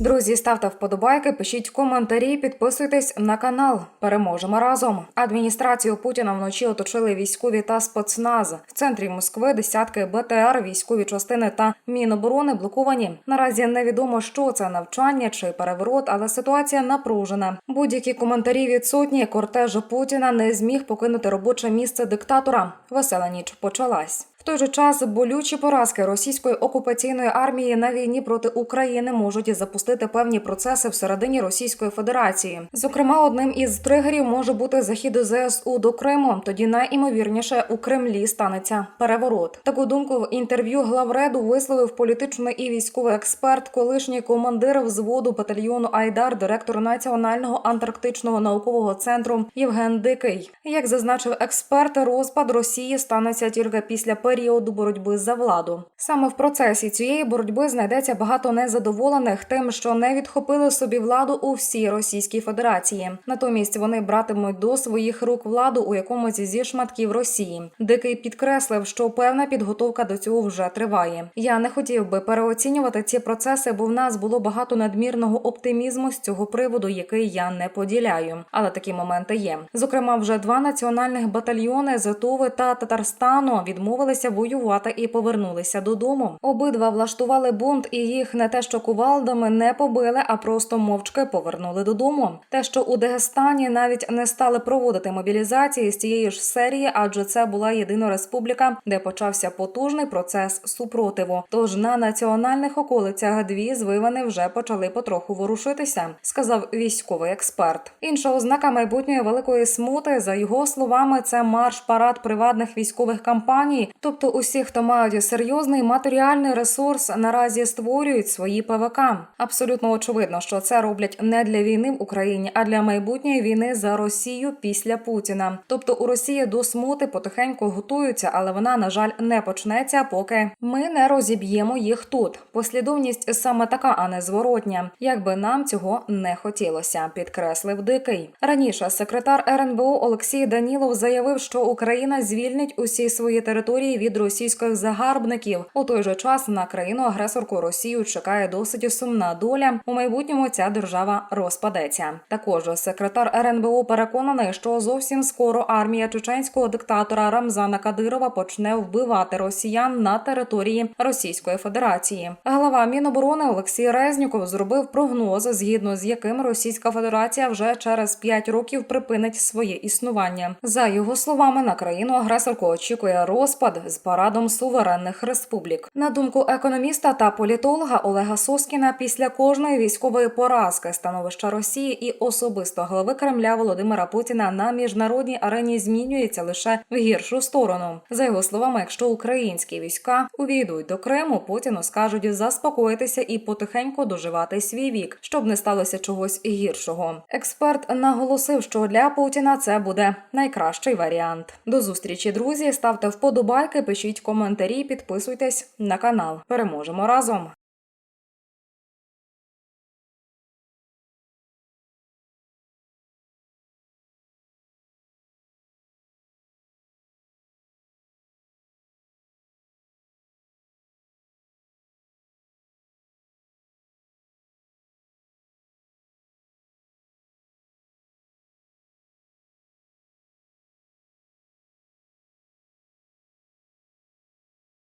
Друзі, ставте вподобайки, пишіть коментарі, підписуйтесь на канал. Переможемо разом. Адміністрацію Путіна вночі оточили військові та спецназ. В центрі Москви десятки БТР, військові частини та міноборони блоковані. Наразі невідомо, що це навчання чи переворот, але ситуація напружена. Будь-які коментарі відсутні. Кортеж Путіна не зміг покинути робоче місце диктатора. Весела ніч почалась. Той же час болючі поразки російської окупаційної армії на війні проти України можуть запустити певні процеси всередині Російської Федерації. Зокрема, одним із тригерів може бути захід ЗСУ до Криму. Тоді найімовірніше у Кремлі станеться переворот. Таку думку в інтерв'ю главреду висловив політичний і військовий експерт, колишній командир взводу батальйону Айдар, директор Національного антарктичного наукового центру Євген Дикий. Як зазначив експерт, розпад Росії станеться тільки після періоду боротьби за владу. Саме в процесі цієї боротьби знайдеться багато незадоволених тим, що не відхопили собі владу у всій Російській Федерації. Натомість вони братимуть до своїх рук владу у якомусь зі шматків Росії. Дикий підкреслив, що певна підготовка до цього вже триває. Я не хотів би переоцінювати ці процеси, бо в нас було багато надмірного оптимізму з цього приводу, який я не поділяю. Але такі моменти є. Зокрема, вже два національних батальйони з та Татарстану відмовилися воювати і повернулися додому. Обидва влаштували бунт, і їх не те, що кувалдами не побили, а просто мовчки повернули додому. Те, що у Дагестані навіть не стали проводити мобілізації з цієї ж серії, адже це була єдина республіка, де почався потужний процес супротиву. Тож на національних околицях дві звивини вже почали потроху ворушитися, сказав військовий експерт. Інша ознака майбутньої великої смути, за його словами, це марш парад приватних військових кампаній. Тобто, усі, хто мають серйозний матеріальний ресурс, наразі створюють свої ПВК. Абсолютно очевидно, що це роблять не для війни в Україні, а для майбутньої війни за Росію після Путіна. Тобто у Росії до смути потихеньку готуються, але вона, на жаль, не почнеться, поки ми не розіб'ємо їх тут. Послідовність саме така, а не зворотня. Якби нам цього не хотілося, підкреслив дикий. Раніше секретар РНБО Олексій Данілов заявив, що Україна звільнить усі свої території від російських загарбників. У той же час на країну агресорку Росію чекає досить сумна доля. У майбутньому ця держава розпадеться. Також секретар РНБО переконаний, що зовсім скоро армія чеченського диктатора Рамзана Кадирова почне вбивати росіян на території Російської Федерації. Глава Міноборони Олексій Резніков зробив прогноз, згідно з яким Російська Федерація вже через 5 років припинить своє існування. За його словами, на країну агресорку очікує розпад з парадом суверенних республік. На думку економіста та політолога Олега Соскіна, після кожної військової поразки становища Росії і особисто голови Кремля Володимира Путіна на міжнародній арені змінюється лише в гіршу сторону. За його словами, якщо українські війська увійдуть до Криму, Путіну скажуть заспокоїтися і потихеньку доживати свій вік, щоб не сталося чогось гіршого. Експерт наголосив, що для Путіна це буде найкращий варіант. До зустрічі, друзі. Ставте вподобайки, пишіть коментарі, підписуйтесь на канал. Переможемо разом.